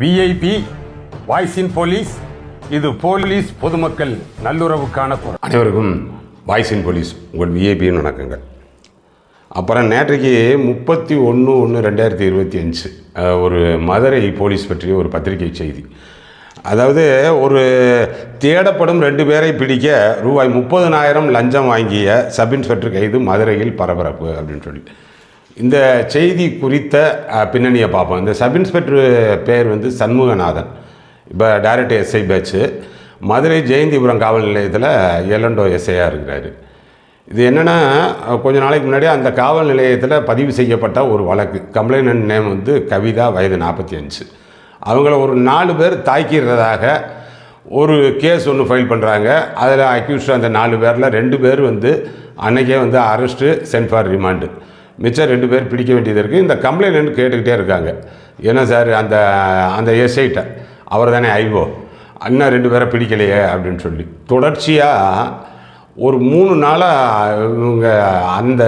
VIP voice in police இது police பொதுமக்கள் நல்லுறவுக்கான குரல். அனைவருக்கும் வாய்ஸ் இன் போலீஸ் உங்கள் விஐபின்னு வணக்கங்கள். அப்புறம் நேற்றைக்கு முப்பத்தி ஒன்று ஒன்று ரெண்டாயிரத்தி இருபத்தி அஞ்சு ஒரு மதுரை போலீஸ் பற்றிய ஒரு பத்திரிகை செய்தி. அதாவது ஒரு தேடப்படும் ரெண்டு பேரை பிடிக்க ரூபாய் முப்பதுனாயிரம் லஞ்சம் வாங்கிய சப் இன்ஸ்பெக்டர் கைது மதுரையில் பரபரப்பு அப்படின்னு சொல்லி. இந்த செய்தி குறித்த பின்னணியை பார்ப்போம். இந்த சப் இன்ஸ்பெக்டர் பேர் வந்து சண்முகநாதன். இப்போ டைரக்ட் எஸ்ஐ பேச்சு மதுரை ஜெயந்திபுரம் காவல் நிலையத்தில் எலண்டோ எஸ்ஐயாக இருக்கிறாரு. இது என்னென்னா கொஞ்ச நாளைக்கு முன்னாடி அந்த காவல் நிலையத்தில் பதிவு செய்யப்பட்ட ஒரு வழக்கு. கம்ப்ளைண்ட் நேம் வந்து கவிதா வயது நாற்பத்தி அஞ்சு. அவங்கள ஒரு நாலு பேர் தாக்கிடுறதாக ஒரு கேஸ் ஒன்று ஃபைல் பண்ணுறாங்க அதில் அக்யூஸ்டு அந்த நாலு பேரில் ரெண்டு பேர் வந்து அன்றைக்கே வந்து அரெஸ்ட்டு சென்ட் ஃபார் ரிமாண்டு மிச்சம் ரெண்டு பேர் பிடிக்க வேண்டியது இருக்குது இந்த கம்ப்ளைண்ட் கேட்டுக்கிட்டே இருக்காங்க. ஏன்னா சார் அந்த அந்த எஸ்ஐட்ட. அவர் தானே ஐவோ அண்ணா ரெண்டு பேரை பிடிக்கலையே அப்படின்னு சொல்லி. தொடர்ச்சியாக ஒரு மூணு நாளாக இவங்க அந்த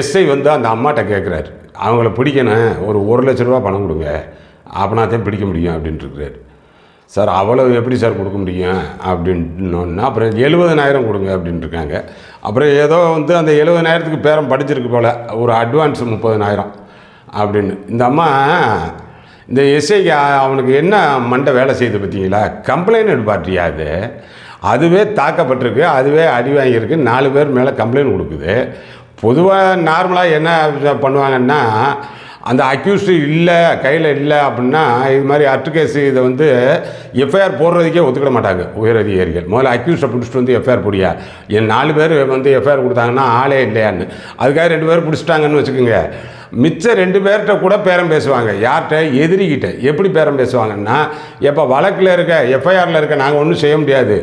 எஸ்ஐ வந்து அந்த அம்மாட்ட கேட்குறாரு அவங்கள பிடிக்கணும். ஒரு ஒரு லட்ச ரூபா பணம் கொடுங்க. அப்படின்னா தான் பிடிக்க முடியும் அப்படின்ட்டு இருக்கிறாரு சார் அவ்வளவு எப்படி சார் கொடுக்க முடியும்? அப்படின்னோன்னா அப்புறம் எழுபதனாயிரம் கொடுங்க அப்படின்ட்டுருக்காங்க அப்புறம் ஏதோ வந்து அந்த எழுபதனாயிரத்துக்கு பேரம் படிச்சிருக்கு போல் ஒரு அட்வான்ஸ் முப்பதனாயிரம் அப்படின்னு. இந்த அம்மா இந்த எஸ்ஐக்கு அவனுக்கு என்ன மண்டை வேலை செய்யுது பார்த்தீங்களா? கம்ப்ளைண்ட் பார்ட்டியா அது அதுவே தாக்கப்பட்டிருக்கு அதுவே அடி வாங்கியிருக்கு நாலு பேர் மேலே கம்ப்ளைண்ட் கொடுக்குது. பொதுவாக நார்மலாக என்ன பண்ணுவாங்கன்னா அந்த அக்யூஸ்டு இல்லை கையில் இல்லை அப்படின்னா இது மாதிரி அட்டு கேஸ் இதை வந்து எஃப்ஐஆர் போடுறதுக்கே ஒத்துக்கிட மாட்டாங்க உயர் அதிகாரிகள். முதல்ல அக்யூஸ்டை பிடிச்சிட்டு வந்து எஃப்ஐஆர் போடியா என் நாலு பேர் வந்து எஃப்ஐஆர் கொடுத்தாங்கன்னா ஆளே இல்லையான்னு. அதுக்காக ரெண்டு பேர் பிடிச்சிட்டாங்கன்னு வச்சுக்கோங்க. மிச்ச ரெண்டு பேர்கிட்ட கூட பேரம் பேசுவாங்க. யார்கிட்ட? எதிரிகிட்ட. எப்படி பேரம் பேசுவாங்கன்னா எப்போ வழக்கில் இருக்க எஃப்ஐஆரில் இருக்க நாங்கள் ஒன்றும் செய்ய முடியாது.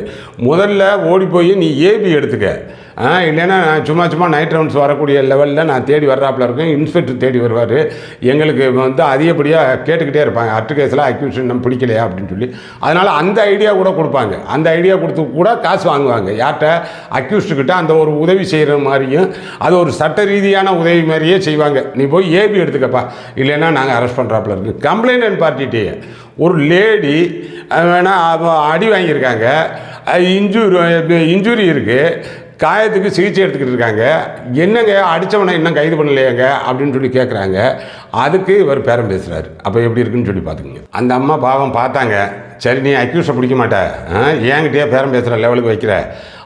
முதல்ல ஓடி போய் நீ ஏபி எடுத்துக்க. இல்லைன்னா நான் சும்மா சும்மா நைட் ரவுண்ட்ஸ் வரக்கூடிய லெவலில் நான் தேடி வர்றாப்புல இருக்கேன். இன்ஸ்பெக்டர் தேடி வருவார். எங்களுக்கு வந்து அதிகப்படியாக கேட்டுக்கிட்டே இருப்பாங்க. அட்டு கேஸில் அக்யூஷன் நம்ம பிடிக்கலையா அப்படின்னு சொல்லி. அதனால் அந்த ஐடியா கூட கொடுப்பாங்க. அந்த ஐடியா கொடுத்து கூட காசு வாங்குவாங்க. யார்கிட்ட? அக்யூஸ்டுக்கிட்ட அந்த ஒரு உதவி செய்கிற மாதிரியும் அது ஒரு சட்ட ரீதியான உதவி மாதிரியே செய்வாங்க. நீ போய் ஏபி எடுத்துக்கப்பா. இல்லைன்னா நாங்கள் அரெஸ்ட் பண்ணுறாப்புல இருக்கு. கம்ப்ளைண்ட் அண்ட் பார்ட்டிகிட்டே ஒரு லேடி வேணால் அடி வாங்கியிருக்காங்க. இன்ஜூரி இன்ஜூரி இருக்குது காயத்துக்கு சிகிச்சை எடுத்துக்கிட்டு இருக்காங்க. என்னங்க அடித்தவனை இன்னும் கைது பண்ணலையாங்க? அப்படின்னு சொல்லி கேட்குறாங்க அதுக்கு இவர் பேரம் பேசுகிறாரு அப்போ எப்படி இருக்குன்னு சொல்லி பார்த்துக்குங்க. அந்த அம்மா பாவம் பார்த்தாங்க. சரி நீ அக்யூஸை பிடிக்க மாட்ட. ஆ, பேரம் பேசுகிற லெவலுக்கு வைக்கிற.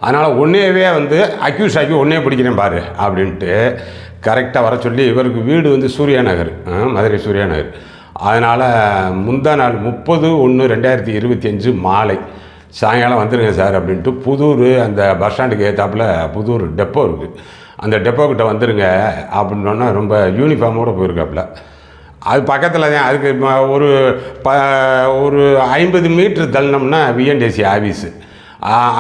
அதனால் ஒன்றேவே வந்து அக்யூஸ் ஆக்கி ஒன்றே பிடிக்கிறேன் பாரு அப்படின்ட்டு கரெக்டாக வர சொல்லி இவருக்கு வீடு வந்து சூர்யா நகர் ஆ, மதுரை சூர்யா நகர் அதனால் முந்தா நாள் முப்பது ஒன்று ரெண்டாயிரத்தி இருபத்தி அஞ்சு மாலை. சாயங்காலம் வந்துடுங்க சார் அப்படின்ட்டு புதூர் அந்த பஸ் ஸ்டாண்டுக்கு ஏற்றாப்புல புதூர் டெப்போ இருக்குது அந்த டெப்போ கிட்ட வந்துடுங்க அப்படின்னோன்னா ரொம்ப யூனிஃபார்மோடு போயிருக்காப்புல. அது பக்கத்தில் தான் அதுக்கு ஒரு ப ஒரு ஐம்பது மீட்ரு தள்ளினோம்னா விஎன்டிசி ஆஃபீஸு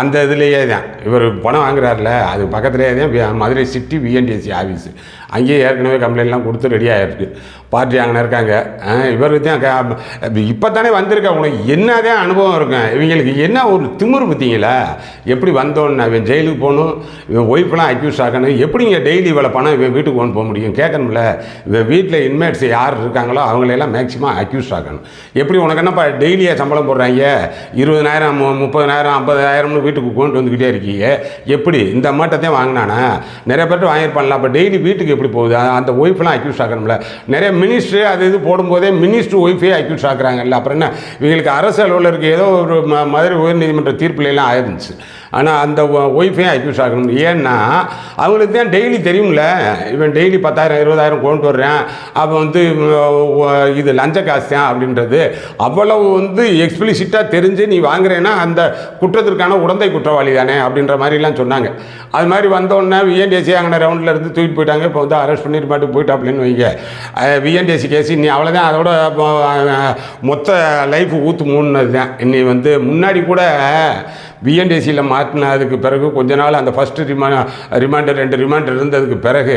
அந்த இதுலேயே தான். இவர் பணம் வாங்குறாருல அது பக்கத்துலேயே தான் மதுரை சிட்டி விஎன்டிசி ஆஃபீஸு அங்கேயே ஏற்கனவே கம்ப்ளைண்ட்லாம் கொடுத்து ரெடி ஆகிருக்கு பார்ட்டி அங்கே இருக்காங்க. இவருக்கு தான் இப்போ தானே வந்திருக்க உனக்கு என்னதான் அனுபவம் இருக்கும் இவங்களுக்கு என்ன ஒரு திமிரு பார்த்தீங்களா? எப்படி வந்தோன்னு இவன் ஜெயிலுக்கு போகணும் இவன் ஒய்ஃப்லாம் அக்யூஸ் ஆகணும் எப்படிங்க டெய்லி இவ்வளோ பணம் இவன் வீட்டுக்கு கொண்டு போக முடியும்? கேட்கணும்ல. இவன் வீட்டில் இன்மேட்ஸ் யார் இருக்காங்களோ அவங்களெல்லாம் மேக்ஸிமம் அக்யூஸ் ஆகணும் எப்படி உனக்கு என்னப்பா டெய்லியாக சம்பளம் போடுறாங்க? இருபதனாயிரம் மு- ஐம்பதாயிரம்னு வீட்டுக்கு கொண்டு வந்துக்கிட்டே இருக்கீங்க எப்படி இந்த மாட்டத்தையும் வாங்கினானா? நிறைய பேர்ட்ட வாங்கியிருப்பான்ல. அப்போ டெய்லி வீட்டுக்கு எப்படி போகுது? அந்த ஒய்ஃப்லாம் அக்யூஸ் ஆகணும்ல நிறைய மினிஸ்ட்ரு அது இது போடும்போதே மினிஸ்ட்ரு ஒய்ஃபே அக்யூஸ் ஆக்குறாங்கல்ல அப்புறம் என்ன? இவங்களுக்கு அரசு அலுவலருக்கு ஏதோ ஒரு மதுரை உயர்நீதிமன்ற தீர்ப்புலாம் ஆயிருந்துச்சு. ஆனால் அந்த ஒய்ஃபையும் அக்யூஸ் ஆகணும். ஏன்னா அவங்களுக்கு தான் டெய்லி தெரியும்ல. இவன் டெய்லி பத்தாயிரம் இருபதாயிரம் கொண்டு வர்றேன். அப்போ வந்து இது லஞ்ச காசு தான் அப்படின்றது. அவ்வளவு வந்து எக்ஸ்பிளிசிட்டாக தெரிஞ்சு நீ வாங்குறேன்னா அந்த குற்றத்திற்கான உடந்தை குற்றவாளி தானே அப்படின்ற மாதிரிலாம் சொன்னாங்க. அது மாதிரி வந்தோடனே விஎன்டிஎஸ்சி அங்கே ரவுண்டில் இருந்து தூக்கிட்டு போயிட்டாங்க. இப்போ வந்து அரெஸ்ட் பண்ணிட்டு மாட்டு அப்படின்னு வைங்க. விஎன்டிஎஸ்சி கேஸ் நீ அவ்வளோதான் அதோட மொத்த லைஃப் ஊற்று மூணுனது தான் இன்னி வந்து முன்னாடி கூட விஎன்டிசியில் மாற்றினதுக்கு பிறகு கொஞ்ச நாள் அந்த ஃபஸ்ட்டு ரிமா ரிமாண்டர் ரெண்டு ரிமாண்டர் இருந்ததுக்கு பிறகு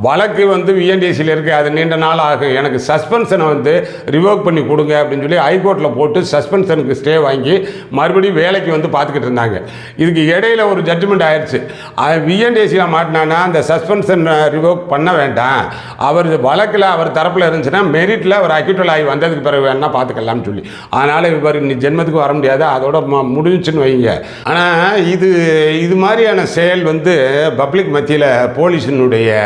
வழக்கு வந்து விஎன்டிசியில் இருக்குது அது நீண்ட நாள் ஆகும் எனக்கு சஸ்பென்ஷனை வந்து ரிவோக் பண்ணி கொடுங்க அப்படின்னு சொல்லி ஹைகோர்ட்டில் போட்டு சஸ்பென்ஷனுக்கு ஸ்டே வாங்கி மறுபடியும் வேலைக்கு வந்து பார்த்துக்கிட்டு இருந்தாங்க. இதுக்கு இடையில ஒரு ஜட்ஜ்மெண்ட் ஆயிடுச்சு விஎன்டிசியில் மாட்டினான்னா அந்த சஸ்பென்ஷன் ரிவோக் பண்ண வேண்டாம். அவர் வழக்கில் அவர் தரப்பில் இருந்துச்சுன்னா மெரிட்டில் அவர் அக்யூட்டல் ஆகி வந்ததுக்கு பிறகு வேணால் பார்த்துக்கலாம்னு சொல்லி. அதனால் இவர் நீ ஜென்மத்துக்கு வர முடியாது. அதோட ம- முடிஞ்சுன்னு வைங்க. ஆனால் இது இது மாதிரியான செயல் வந்து பப்ளிக் மத்தியில் போலீஸினுடைய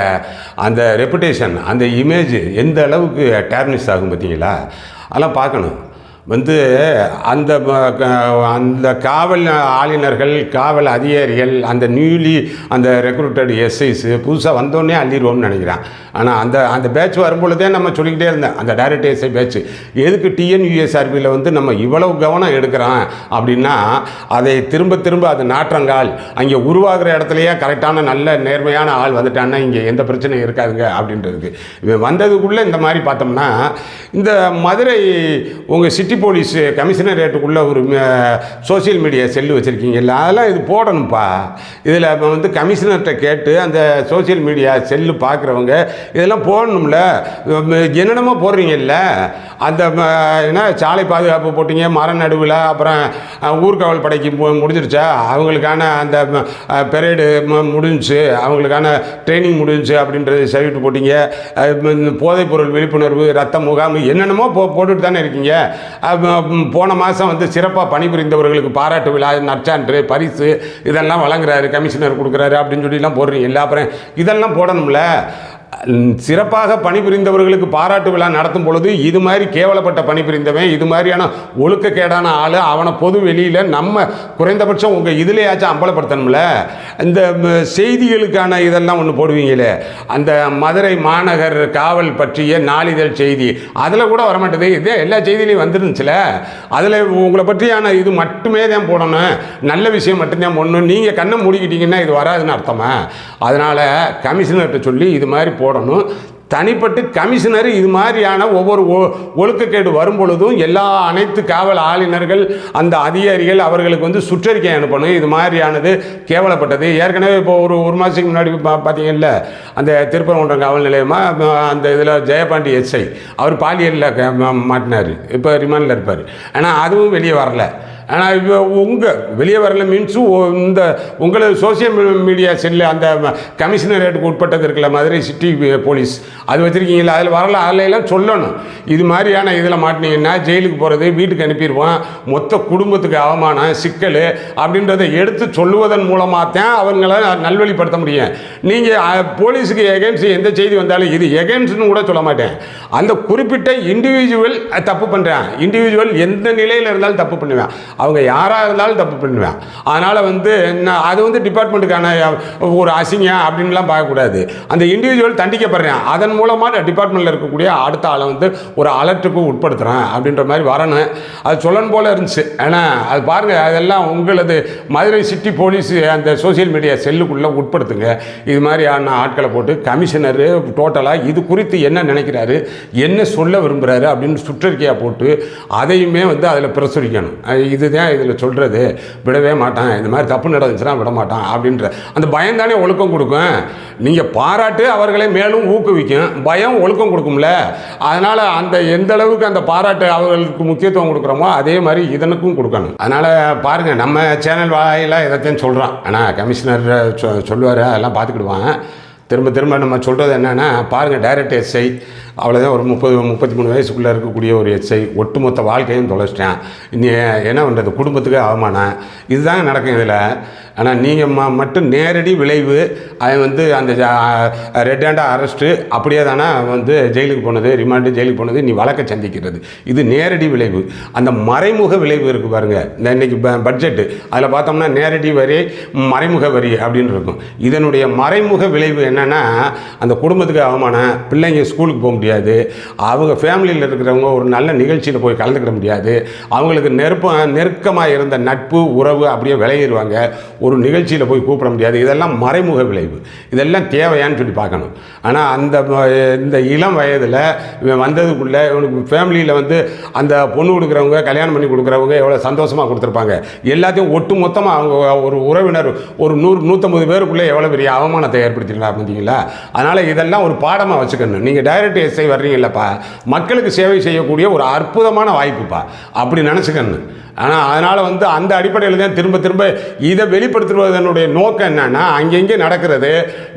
அந்த ரெப்புடேஷன் அந்த இமேஜ் எந்த அளவுக்கு டேர்னிஷ் ஆகும் பார்த்தீங்களா? அதெல்லாம் பார்க்கணும். வந்து அந்த க- அந்த காவல் ஆளுநர்கள் காவல் அதிகாரிகள் அந்த நியூலி அந்த ரெக்ரூட்டட் எஸ்ஐஸு புதுசாக வந்தோடனே அள்ளிடுவோம்னு நினைக்கிறேன். ஆனால் அந்த அந்த பேட்ச் வரும்பொழுதே நம்ம சொல்லிக்கிட்டே இருந்தேன். அந்த டைரக்ட் எஸ்ஐ பேட்ச் எதுக்கு டிஎன்யூஎஸ்ஆர்பியில் வந்து நம்ம இவ்வளவு கவனம் எடுக்கிறோம் அப்படின்னா அதை திரும்ப திரும்ப அது நாற்றங்கால் அங்கே உருவாகிற இடத்துலையே கரெக்டான நல்ல நேர்மையான ஆள் வந்துட்டான்னா இங்கே எந்த பிரச்சனையும் இருக்காதுங்க அப்படின்றதுக்கு இவன் வந்ததுக்குள்ளே இந்த மாதிரி பார்த்தோம்னா இந்த மதுரை உங்கள் சிட்டி போலீஸ் கமிஷனரேட்டுக்குள்ளே ஒரு சோஷியல் மீடியா செல்லு வச்சுருக்கீங்கல்ல அதெல்லாம் இது போடணும்ப்பா இதில் வந்து கமிஷனர்கிட்ட கேட்டு அந்த சோஷியல் மீடியா செல்லு பார்க்குறவங்க இதெல்லாம் போடணும்ல. என்னென்னமோ போடுறீங்கல்ல. அந்த என்ன சாலை பாதுகாப்பு போட்டீங்க மர நடுவில் அப்புறம் ஊர்காவல் படைக்கு முடிஞ்சிருச்சா? அவங்களுக்கான அந்த பெரேடு முடிஞ்சுச்சு அவங்களுக்கான ட்ரைனிங் முடிஞ்சுச்சு அப்படின்றது சர்டிஃபிகேட் போட்டீங்க. இந்த போதைப்பொருள் விழிப்புணர்வு ரத்த முகாம் என்னென்னமோ போ போட்டுட்டு தானே இருக்கீங்க. போன மாதம் வந்து சிறப்பாக பணிபுரிந்தவர்களுக்கு பாராட்டு விழா நற்சான்று பரிசு இதெல்லாம் வழங்குறாரு கமிஷனர் கொடுக்குறாரு அப்படின்னு சொல்லிலாம் போடுறீங்க. இல்லை அப்புறம் இதெல்லாம் போடணும்ல. சிறப்பாக பணிபுரிந்தவர்களுக்கு பாராட்டு விழா நடத்தும் பொழுது இது மாதிரி கேவலப்பட்ட பணிபுரிந்தவன் இது மாதிரியான ஒழுக்கக்கேடான ஆள் அவனை பொது வெளியில் நம்ம குறைந்தபட்சம் உங்கள் இதுலேயாச்சும் அம்பலப்படுத்தணும்ல? இந்த செய்திகளுக்கான இதெல்லாம் ஒன்று போடுவீங்களே? அந்த மதுரை மாநகர் காவல் பற்றிய நாளிதழ் செய்தி அதில் கூட வரமாட்டேது. இதே எல்லா செய்திலையும் வந்துருந்துச்சுல? அதில் உங்களை பற்றியான இது மட்டுமே தான் போடணும். நல்ல விஷயம் மட்டும்தான் போடணும். நீங்கள் கண்ணை மூடிக்கிட்டீங்கன்னா இது வராதுன்னு அர்த்தமா? அதனால் கமிஷனர்கிட்ட சொல்லி இது மாதிரி போடணும். தனிப்பட்டு கமிஷனர் இது மாதிரியான ஒவ்வொரு ஒ- ஒழுக்கக்கேடு வரும் பொழுதும் எல்லா அனைத்து காவல் ஆளுநர்கள் அந்த அதிகாரிகள் அவர்களுக்கு வந்து சுற்றறிக்கை அனுப்பணும். இது மாதிரியானது கேவலப்பட்டது. ஏற்கனவே இப்போ ஒரு ஒரு மாதத்துக்கு முன்னாடி பா பார்த்தீங்கல்ல அந்த திருப்பரங்குன்றம் காவல் நிலையமாக அந்த இதில் ஜெயபாண்டி எஸ்ஐ அவர் பாலியலில் மாட்டினார். இப்போ ரிமாண்டில் இருப்பார். ஆனால் அதுவும் வெளியே வரல. ஆனால் இப்போ உங்கள் வெளியே வரல மீன்ஸு இந்த உங்களது சோசியல் மீடியா செல்லு அந்த கமிஷனரேட்டுக்கு உட்பட்டது இருக்கல மதுரை சிட்டி போலீஸ் அது வச்சுருக்கீங்களா அதில் வரல அதில் எல்லாம் சொல்லணும். இது மாதிரியான இதில் மாட்டினீங்கன்னா ஜெயிலுக்கு போகிறது வீட்டுக்கு அனுப்பிடுவோம் மொத்த குடும்பத்துக்கு அவமானம் சிக்கல் அப்படின்றத எடுத்து சொல்லுவதன் மூலமாக தான் அவங்கள நல்வழிப்படுத்த முடியும். நீங்கள் போலீஸுக்கு எகென்ஸ்ட் எந்த செய்தி வந்தாலும் இது எகென்ஸ்ட்னு கூட சொல்ல மாட்டேன். அந்த குறிப்பிட்ட இண்டிவிஜுவல் தப்பு பண்ணுறேன் இண்டிவிஜுவல் எந்த நிலையில் இருந்தாலும் தப்பு பண்ணுவேன். அவங்க யாராக இருந்தாலும் தப்பு பண்ணுவேன். அதனால் வந்து நான் அது வந்து டிபார்ட்மெண்ட்டுக்கான ஒரு அசிங்கம் அப்படின்லாம் பார்க்கக்கூடாது. அந்த இண்டிவிஜுவல் தண்டிக்கப்படுறேன். அதன் மூலமாக டிபார்ட்மெண்ட்டில் இருக்கக்கூடிய அடுத்த ஆளை வந்து ஒரு அலர்ட்டுக்கு உட்படுத்துகிறேன் அப்படின்ற மாதிரி வரணும். அது சொல்லணும் போல் இருந்துச்சு. ஏன்னா அது பாருங்கள் அதெல்லாம் உங்களது மதுரை சிட்டி போலீஸ் அந்த சோஷியல் மீடியா செல்லுக்குள்ளே உட்படுத்துங்க. இது மாதிரியான ஆட்களை போட்டு கமிஷனர் டோட்டலாக இது குறித்து என்ன நினைக்கிறாரு என்ன சொல்ல விரும்புகிறாரு அப்படின்னு சுற்றறிக்கையாக போட்டு அதையுமே வந்து அதில் பிரசுரிக்கணும். இது அஹ் இதுதான் இதில் சொல்கிறது விடவே மாட்டான். இந்த மாதிரி தப்பு நடந்துச்சுன்னா விட மாட்டான் அப்படின்ற. அந்த பயம் தானே ஒழுக்கம் கொடுக்கும். நீங்கள் பாராட்டு அவர்களை மேலும் ஊக்குவிக்கும். பயம் ஒழுக்கம் கொடுக்கும்ல. அதனால் அந்த எந்த அளவுக்கு அந்த பாராட்டு அவர்களுக்கு முக்கியத்துவம் கொடுக்குறோமோ அதே மாதிரி இதனுக்கும் கொடுக்கணும். அதனால் பாருங்கள் நம்ம சேனல் வாயில் எதைத்தையும் சொல்கிறோம் ஆனால் கமிஷனர் சொ சொல்லுவார் அதெல்லாம் பார்த்துக்கிடுவான். திரும்ப திரும்ப நம்ம சொல்கிறது என்னென்னா பாருங்கள் டைரக்ட் எஸ்ஐ அவ்வளோதான் ஒரு முப்பது முப்பத்தி மூணு வயசுக்குள்ளே இருக்கக்கூடிய ஒரு எச்சை ஒட்டுமொத்த வாழ்க்கையும் தொலைச்சிட்டேன். நீ என்ன பண்ணுறது குடும்பத்துக்கு அவமானம். இதுதாங்க நடக்கும் இதில். ஆனால் நீங்கள் ம மட்டும் நேரடி விளைவு அவன் வந்து அந்த ரெட் ஹேண்டாக அரெஸ்ட்டு அப்படியே தானே வந்து ஜெயிலுக்கு போனது ரிமாண்டு ஜெயிலுக்கு போனது நீ வழக்க சந்திக்கிறது. இது நேரடி விளைவு. அந்த மறைமுக விளைவு இருக்குது பாருங்கள் இந்த இன்னைக்கு ப பட்ஜெட்டு. அதில் பார்த்தோம்னா நேரடி வரி மறைமுக வரி அப்படின்னு இருக்கும். இதனுடைய மறைமுக விளைவு என்னென்னா அந்த குடும்பத்துக்கு அவமானம் பிள்ளைங்க ஸ்கூலுக்கு போக முடியாது. முடியாது. அவங்க ஃபேமிலியில் இருக்கிறவங்க ஒரு நல்ல நிகழ்ச்சியில் போய் கலந்துக்கிட முடியாது. அவங்களுக்கு நெருப்ப நெருக்கமாக இருந்த நட்பு உறவு அப்படியே விளையிடுவாங்க. ஒரு நிகழ்ச்சியில் போய் கூப்பிட முடியாது. இதெல்லாம் மறைமுக விளைவு. இதெல்லாம் தேவையான்னு சொல்லி பார்க்கணும். ஆனால் அந்த இந்த இளம் வயதில் இவன் வந்ததுக்குள்ளே இவனுக்கு ஃபேமிலியில் வந்து அந்த பொண்ணு கொடுக்குறவங்க கல்யாணம் பண்ணி கொடுக்குறவங்க எவ்வளோ சந்தோஷமாக கொடுத்துருப்பாங்க. எல்லாத்தையும் ஒட்டு மொத்தமாக அவங்க ஒரு உறவினர் ஒரு நூறு நூற்றம்பது பேருக்குள்ளே எவ்வளோ பெரிய அவமானத்தை ஏற்படுத்தினா பார்த்தீங்களா அதனால் இதெல்லாம் ஒரு பாடமாக வச்சுக்கணும். நீங்கள் டைரக்ட் எஸ்ஐ வர்றீங்கல்லப்பா. மக்களுக்கு சேவை செய்யக்கூடிய ஒரு அற்புதமான வாய்ப்புப்பா. அப்படி நினச்சிக்கணும் ஆனால் அதனால் வந்து அந்த அடிப்படையில் தான் திரும்ப திரும்ப இதை வெளிப்படுத்துவதனுடைய நோக்கம் என்னென்னா அங்கங்கே நடக்கிறது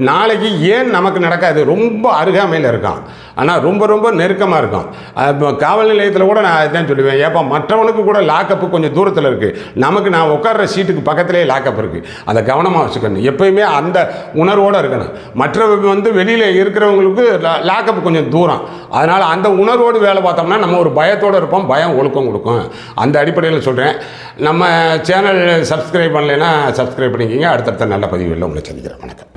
நாளைக்கு ஏன் நமக்கு நடக்காது ரொம்ப அருகாமையில் இருக்கான். ஆனால் ரொம்ப ரொம்ப நெருக்கமாக இருக்கும். இப்போ காவல் நிலையத்தில் கூட நான் அதுதான் சொல்லுவேன். ஏப்பா மற்றவனுக்கு கூட லாக்கப்பு கொஞ்சம் தூரத்தில் இருக்குது நமக்கு நான் உட்கார்ற சீட்டுக்கு பக்கத்திலே லாக்கப் இருக்குது அதை கவனமாக வச்சுக்கணும். எப்பயுமே அந்த உணர்வோடு இருக்கணும். மற்ற வந்து வெளியில் இருக்கிறவங்களுக்கு லாக்கப் கொஞ்சம் தூரம். அதனால் அந்த உணர்வோடு வேலை பார்த்தோம்னா நம்ம ஒரு பயத்தோடு இருப்போம். பயம் ஒழுக்கம் கொடுக்கும். அந்த அடிப்படையில் சொல்கிறேன் நம்ம சேனல் சப்ஸ்கிரைப் பண்ணலைன்னா சப்ஸ்கிரைப் பண்ணிக்கிங்க. அடுத்தடுத்த நல்ல பதிவுகளில் உங்களை சந்திக்கிறேன். வணக்கம்.